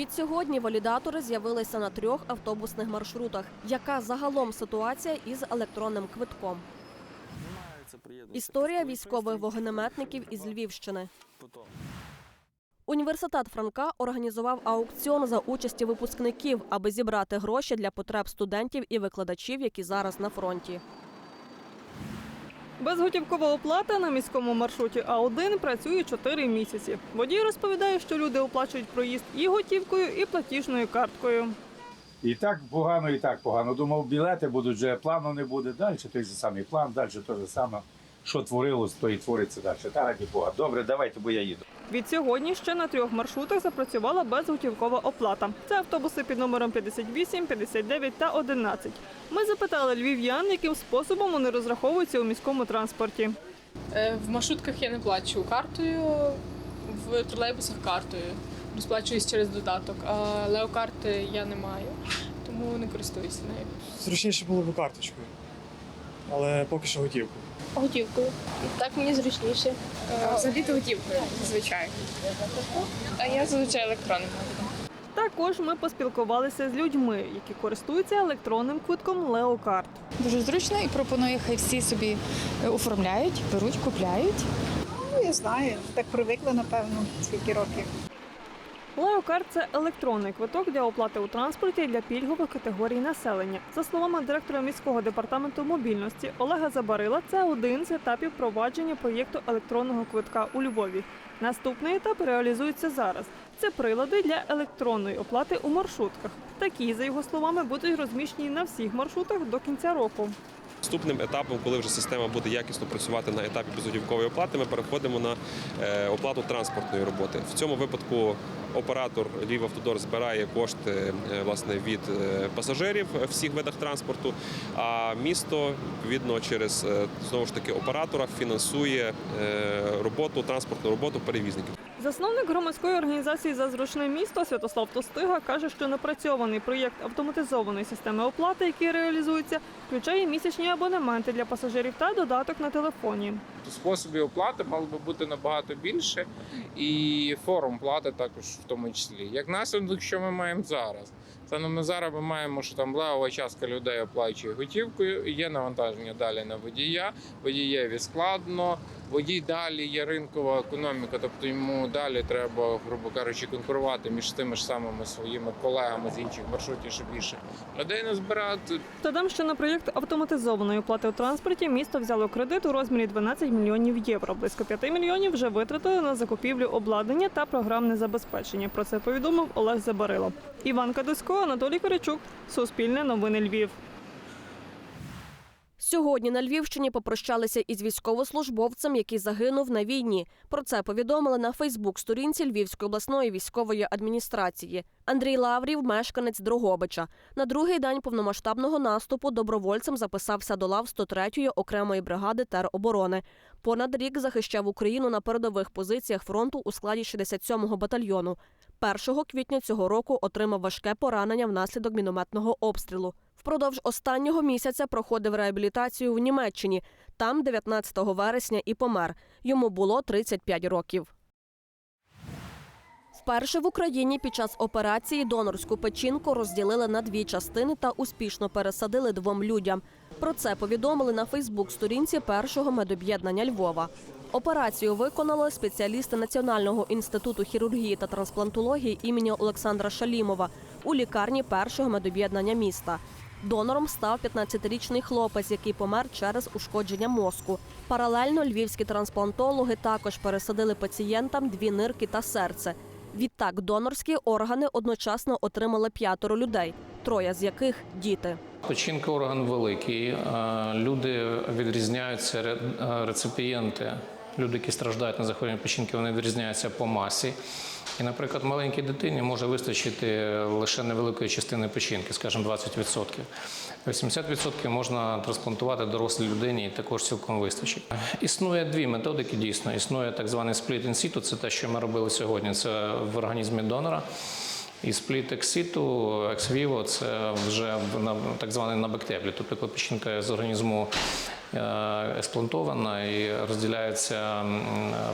Відсьогодні валідатори з'явилися на трьох автобусних маршрутах. Яка загалом ситуація із електронним квитком? Історія військових вогнеметників із Львівщини. Університет Франка організував аукціон за участі випускників, аби зібрати гроші для потреб студентів і викладачів, які зараз на фронті. Безготівкова оплата на міському маршруті А1 працює 4 місяці. Водій розповідає, що люди оплачують проїзд і готівкою, і платіжною карткою. І так погано, і так погано. Думав, білети будуть вже плану не буде. Далі той же самий план, далі те ж саме. Що творилось, то і твориться далі. Та раді Бога. Добре, давайте, бо я їду. Від сьогодні ще на трьох маршрутах запрацювала безготівкова оплата. Це автобуси під номером 58, 59 та 11. Ми запитали львів'ян, яким способом вони розраховуються у міському транспорті. Е, В маршрутках я не плачу картою, в тролейбусах картою. Розплачуюсь через додаток, а леокарти я не маю, тому не користуюся нею. Зручніше було б карточкою, але поки що готівкою. Готівкою. Так мені зручніше. Взагалі-то готівкою, звичайно. А я зазвичай електронним. Також ми поспілкувалися з людьми, які користуються електронним квитком Леокарт. Дуже зручно і пропоную, хай всі собі е, оформляють, беруть, купляють. Ну, я знаю, так привикли, напевно, скільки років. Леокарт це електронний квиток для оплати у транспорті для пільгових категорій населення. За словами директора міського департаменту мобільності Олега Забарила, це один з етапів провадження проєкту електронного квитка у Львові. Наступний етап реалізується зараз. Це прилади для електронної оплати у маршрутках. Такі, за його словами, будуть розміщені на всіх маршрутах до кінця року. Наступним етапом, коли вже система буде якісно працювати на етапі безготівкової оплати, ми переходимо на е, оплату транспортної роботи. В цьому випадку оператор Львівавтодор збирає кошти е, власне від е, пасажирів в всіх видах транспорту. А місто відповідно через знову ж таки оператора фінансує роботу, транспортну роботу перевізників. Засновник громадської організації за зручне місто Святослав Тостига каже, що напрацьований проєкт автоматизованої системи оплати, який реалізується, включає місячні абонементи для пасажирів та додаток на телефоні. способів оплати мало би бути набагато більше, і форм плати також в тому числі. Як наслідок, що ми маємо зараз? Станом на зараз ми маємо, що там левова частка людей оплачує готівкою, є навантаження далі на водія, водієві складно, водій далі є ринкова економіка, тобто йому далі треба, грубо кажучи, конкурувати між тими ж самими своїми колегами з інших маршрутів, щоб більше людей назбирати. Додам, що на проєкт автоматизованої оплати у транспорті місто взяло кредит у розмірі 12 мільйонів євро. Близько 5 мільйонів вже витратили на закупівлю обладнання та програмне забезпечення. Про це повідомив Олег Забарило. Іван Кадусько, Анатолій Корячук, Суспільне новини Львів. Сьогодні на Львівщині попрощалися із військовослужбовцем, який загинув на війні. Про це повідомили на Фейсбук-сторінці Львівської обласної військової адміністрації. Андрій Лаврів, мешканець Дрогобича. На другий день повномасштабного наступу добровольцем записався до лав 103-ї окремої бригади тероборони. Понад рік захищав Україну на передових позиціях фронту у складі 67-го батальйону. 1 квітня цього року отримав важке поранення внаслідок мінометного обстрілу. Впродовж останнього місяця проходив реабілітацію в Німеччині. Там 19 вересня і помер. Йому було 35 років. Вперше в Україні під час операції донорську печінку розділили на дві частини та успішно пересадили двом людям. Про це повідомили на Фейсбук-сторінці першого медоб'єднання Львова. Операцію виконали спеціалісти Національного інституту хірургії та трансплантології імені Олександра Шалімова у лікарні першого медоб'єднання міста. Донором став 15-річний хлопець, який помер через ушкодження мозку. Паралельно львівські трансплантологи також пересадили пацієнтам дві нирки та серце. Відтак донорські органи одночасно отримали п'ятеро людей, троє з яких діти. Печінка орган великий. Люди відрізняються реципієнти. Люди, які страждають на захворювання печінки, вони відрізняються по масі. І, наприклад, маленькій дитині може вистачити лише невеликої частини печінки, скажімо, 20%. 80% можна трансплантувати дорослій людині і також цілком вистачить. Існує дві методики дійсно. Існує так званий спліт situ, це те, що ми робили сьогодні. Це в організмі донора. І спліт ексіту, екс-віво це вже так званий на бактеблі. Тобто, коли печінка з організму е, експлантована і розділяється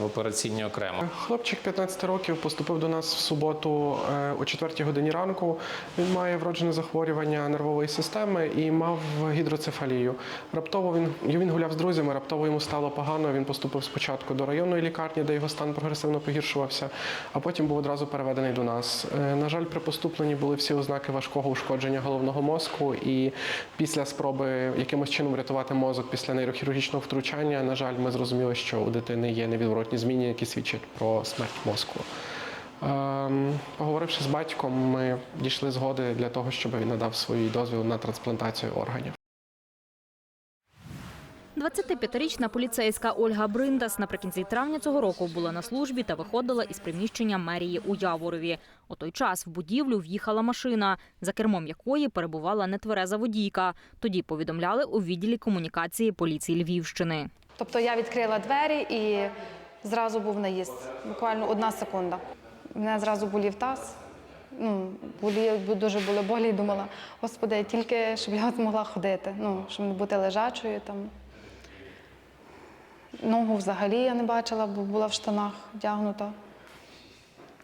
в операційні окремо. Хлопчик 15 років поступив до нас в суботу е, о 4 годині ранку. Він має вроджене захворювання нервової системи і мав гідроцефалію. Раптово він, він гуляв з друзями, раптово йому стало погано. Він поступив спочатку до районної лікарні, де його стан прогресивно погіршувався, а потім був одразу переведений до нас. Е, На жаль, при поступленні були всі ознаки важкого ушкодження головного мозку, і після спроби якимось чином врятувати мозок після нейрохірургічного втручання, на жаль, ми зрозуміли, що у дитини є невідворотні зміни, які свідчать про смерть мозку. Ем, Поговоривши з батьком, ми дійшли згоди для того, щоб він надав свій дозвіл на трансплантацію органів. 25-річна поліцейська Ольга Бриндас наприкінці травня цього року була на службі та виходила із приміщення мерії у Яворові. У той час в будівлю в'їхала машина, за кермом якої перебувала нетвереза водійка. Тоді повідомляли у відділі комунікації поліції Львівщини. Тобто я відкрила двері і зразу був наїзд. Буквально одна секунда. Мене зразу болів таз. Ну, болі, дуже були болі і думала, господи, тільки щоб я змогла ходити, ну, щоб не бути лежачою там. Ногу взагалі я не бачила, бо була в штанах вдягнута.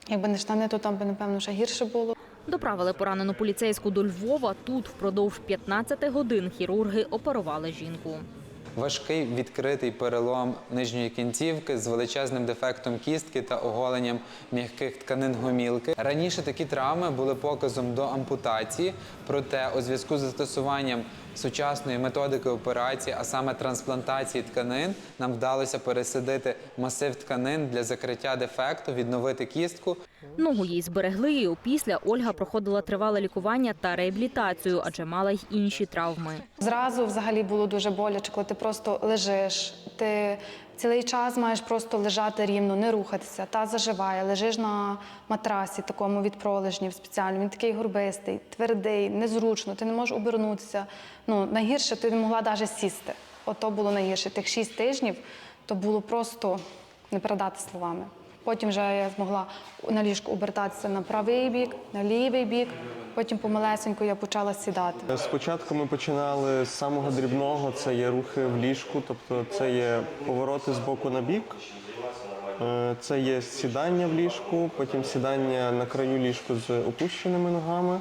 Якби не штани, то там би, напевно, ще гірше було. Доправили поранену поліцейську до Львова. Тут впродовж 15 годин хірурги оперували жінку. Важкий відкритий перелом нижньої кінцівки з величезним дефектом кістки та оголенням м'яких тканин гомілки. Раніше такі травми були показом до ампутації, проте у зв'язку з застосуванням сучасної методики операції, а саме трансплантації тканин, нам вдалося пересадити масив тканин для закриття дефекту, відновити кістку. Ногу їй зберегли, і опісля Ольга проходила тривале лікування та реабілітацію, адже мала й інші травми. Зразу взагалі було дуже боляче, коли ти просто лежиш. Ти цілий час маєш просто лежати рівно, не рухатися. Та заживає, лежиш на матрасі такому від пролежнів спеціально. Він такий горбистий, твердий, незручно, ти не можеш обернутися. Ну, найгірше ти не могла навіть сісти. Ото було найгірше. Тих шість тижнів то було просто не передати словами. Потім вже я змогла на ліжку обертатися на правий бік, на лівий бік. Потім помалесенько я почала сідати. Спочатку ми починали з самого дрібного, це є рухи в ліжку, тобто це є повороти з боку на бік, Е, це є сідання в ліжку, потім сідання на краю ліжку з опущеними ногами.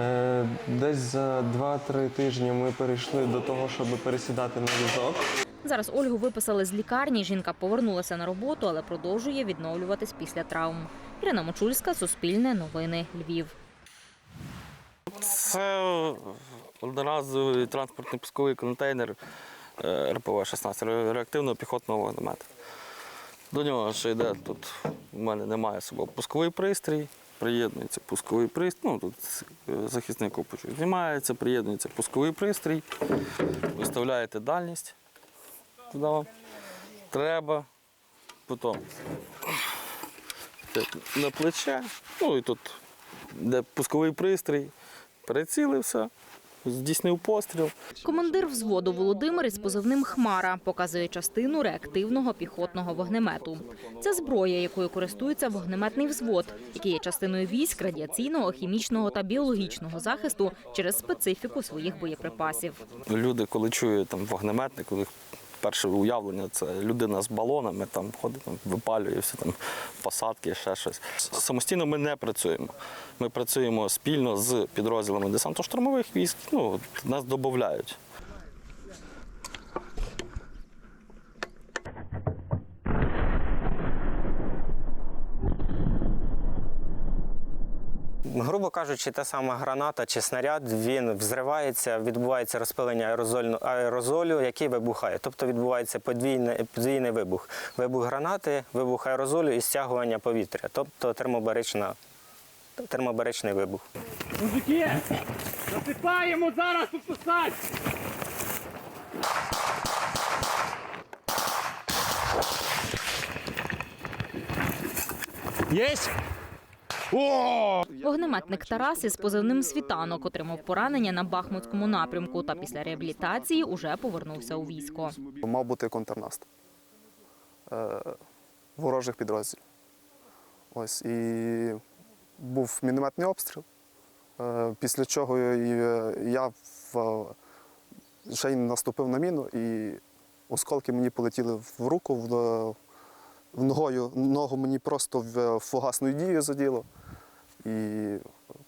Е, Десь за 2-3 тижні ми перейшли до того, щоб пересідати на візок. Зараз Ольгу виписали з лікарні. Жінка повернулася на роботу, але продовжує відновлюватись після травм. Ірина Мочульська, Суспільне, Новини, Львів. Це одноразовий транспортний пусковий контейнер е, РПВ-16 реактивного піхотного вогнемета. До нього ще йде тут. У мене немає собою пусковий пристрій, приєднується пусковий пристрій. Ну, тут е, захисник копочу знімається, приєднується пусковий пристрій, виставляєте дальність. Туди вам треба. Потім на плече, ну і тут де пусковий пристрій, прицілився, здійснив постріл. Командир взводу Володимир із позивним Хмара показує частину реактивного піхотного вогнемету. Це зброя, якою користується вогнеметний взвод, який є частиною військ радіаційного, хімічного та біологічного захисту через специфіку своїх боєприпасів. Люди, коли чують там вогнеметник, них перше уявлення це людина з балонами, там ходить, там, випалює там посадки, ще щось. Самостійно ми не працюємо. Ми працюємо спільно з підрозділами десантно-штурмових військ. Ну, нас додають. Грубо кажучи, та сама граната чи снаряд він взривається, відбувається розпилення аерозольну- аерозолю, який вибухає. Тобто відбувається подвійний, подвійний вибух. Вибух гранати, вибух аерозолю і стягування повітря, тобто термобарична, термобаричний вибух. Мужики, засипаємо зараз тут посадь! Єсть! Вогнеметник Тарас із позивним світанок отримав поранення на Бахмутському напрямку та після реабілітації уже повернувся у військо. Мав бути контрнаступ е, ворожих підрозділів. Ось і був мінометний обстріл, е, після чого я в, ще й наступив на міну, і осколки мені полетіли в руку, в ногою, ногу мені просто в фугасною дією заділо. І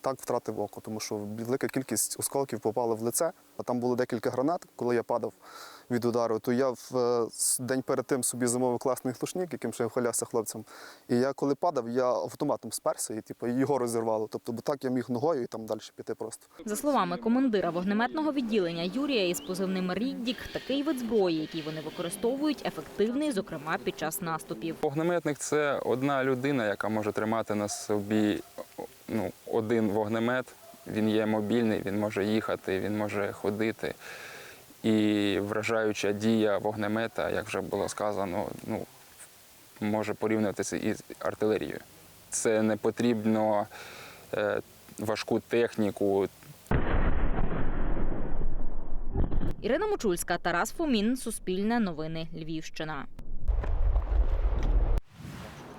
так втратив око, тому що велика кількість осколків попала в лице, а там було декілька гранат. Коли я падав від удару, то я в е, день перед тим собі замовив класний глушник, яким ще я вхвалявся хлопцям. І я коли падав, я автоматом сперся і типу, його розірвало. Тобто, бо так я міг ногою і там далі піти просто. За словами командира вогнеметного відділення Юрія із позивним Ріддік, такий вид зброї, який вони використовують, ефективний, зокрема під час наступів. Вогнеметник це одна людина, яка може тримати на собі ну, один вогнемет. Він є мобільний, він може їхати, він може ходити. І вражаюча дія вогнемета, як вже було сказано, ну, може порівнюватися із артилерією. Це не потрібно е, важку техніку, Ірина Мочульська, Тарас Фомін, Суспільне новини, Львівщина.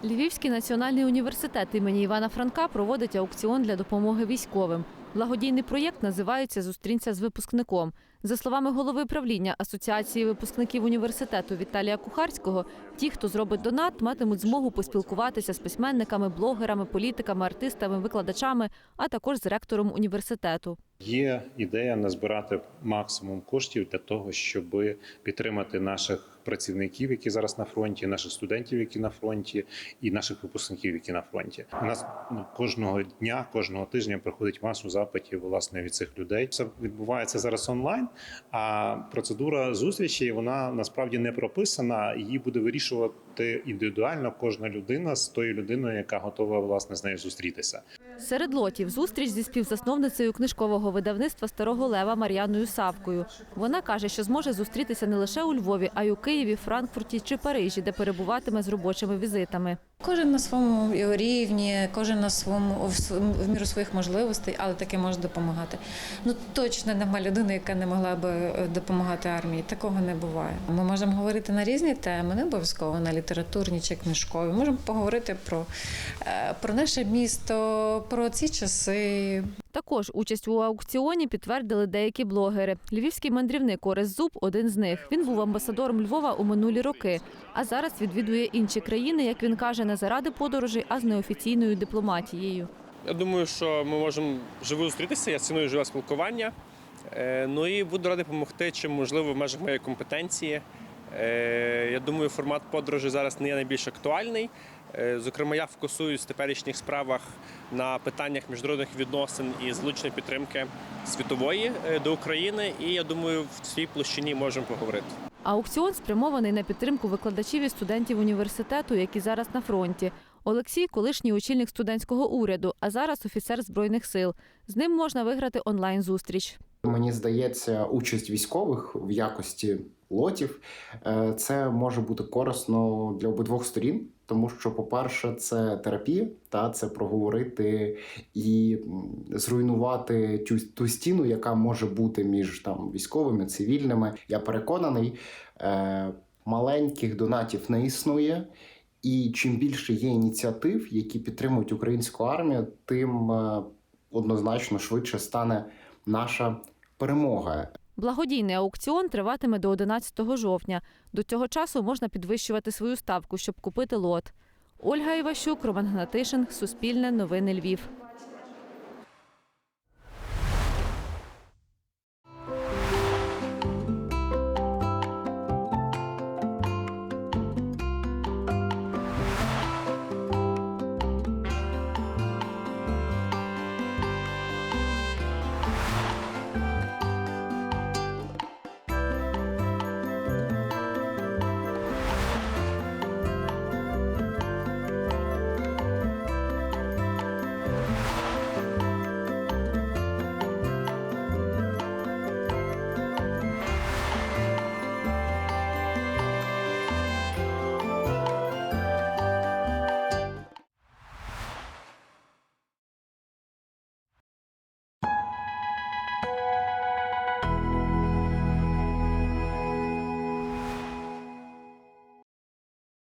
Львівський національний університет імені Івана Франка проводить аукціон для допомоги військовим. Благодійний проєкт називається Зустрінься з випускником. За словами голови правління Асоціації випускників університету Віталія Кухарського, ті, хто зробить донат, матимуть змогу поспілкуватися з письменниками, блогерами, політиками, артистами, викладачами, а також з ректором університету. Є ідея назбирати максимум коштів для того, щоб підтримати наших працівників, які зараз на фронті, наших студентів, які на фронті, і наших випускників, які на фронті. У нас ну, кожного дня, кожного тижня приходить масу запитів власне від цих людей. Це відбувається зараз онлайн. А процедура зустрічі вона насправді не прописана. Її буде вирішувати індивідуально кожна людина з тою людиною, яка готова власне з нею зустрітися. Серед лотів зустріч зі співзасновницею книжкового видавництва Старого Лева Мар'яною Савкою. Вона каже, що зможе зустрітися не лише у Львові, а й у Києві, Франкфурті чи Парижі, де перебуватиме з робочими візитами. Кожен на своєму рівні, кожен на своєму в міру своїх можливостей, але таке може допомагати. Ну точно нема людини, яка не могла би е, допомагати армії. Такого не буває. Ми можемо говорити на різні теми, не обов'язково на літературні чи книжкові. Можемо поговорити про, е, про наше місто, про ці часи. Також участь у аукціоні підтвердили деякі блогери. Львівський мандрівник Орес Зуб – один з них. Він був амбасадором Львова у минулі роки, а зараз відвідує інші країни, як він каже, не заради подорожей, а з неофіційною дипломатією. Я думаю, що ми можемо живо зустрітися. Я ціную живе спілкування. Е, Ну і буду радий допомогти, чим можливо в межах моєї компетенції. Е, Я думаю, формат подорожі зараз не є найбільш актуальний. Е, Зокрема, я фокусуюсь в теперішніх справах на питаннях міжнародних відносин і залучення підтримки світової е, до України. І я думаю, в цій площині можемо поговорити. Аукціон спрямований на підтримку викладачів і студентів університету, які зараз на фронті. Олексій – колишній очільник студентського уряду, а зараз офіцер Збройних сил. З ним можна виграти онлайн-зустріч. Мені здається, участь військових в якості лотів е, це може бути корисно для обидвох сторін, тому що, по-перше, це терапія, та це проговорити і зруйнувати тю, ту стіну, яка може бути між там військовими, цивільними. Я переконаний, е, маленьких донатів не існує. І чим більше є ініціатив, які підтримують українську армію, тим е, однозначно швидше стане наша перемога. Благодійний аукціон триватиме до 11 жовтня. До цього часу можна підвищувати свою ставку, щоб купити лот. Ольга Іващук, Роман Гнатишин, Суспільне, Новини Львів.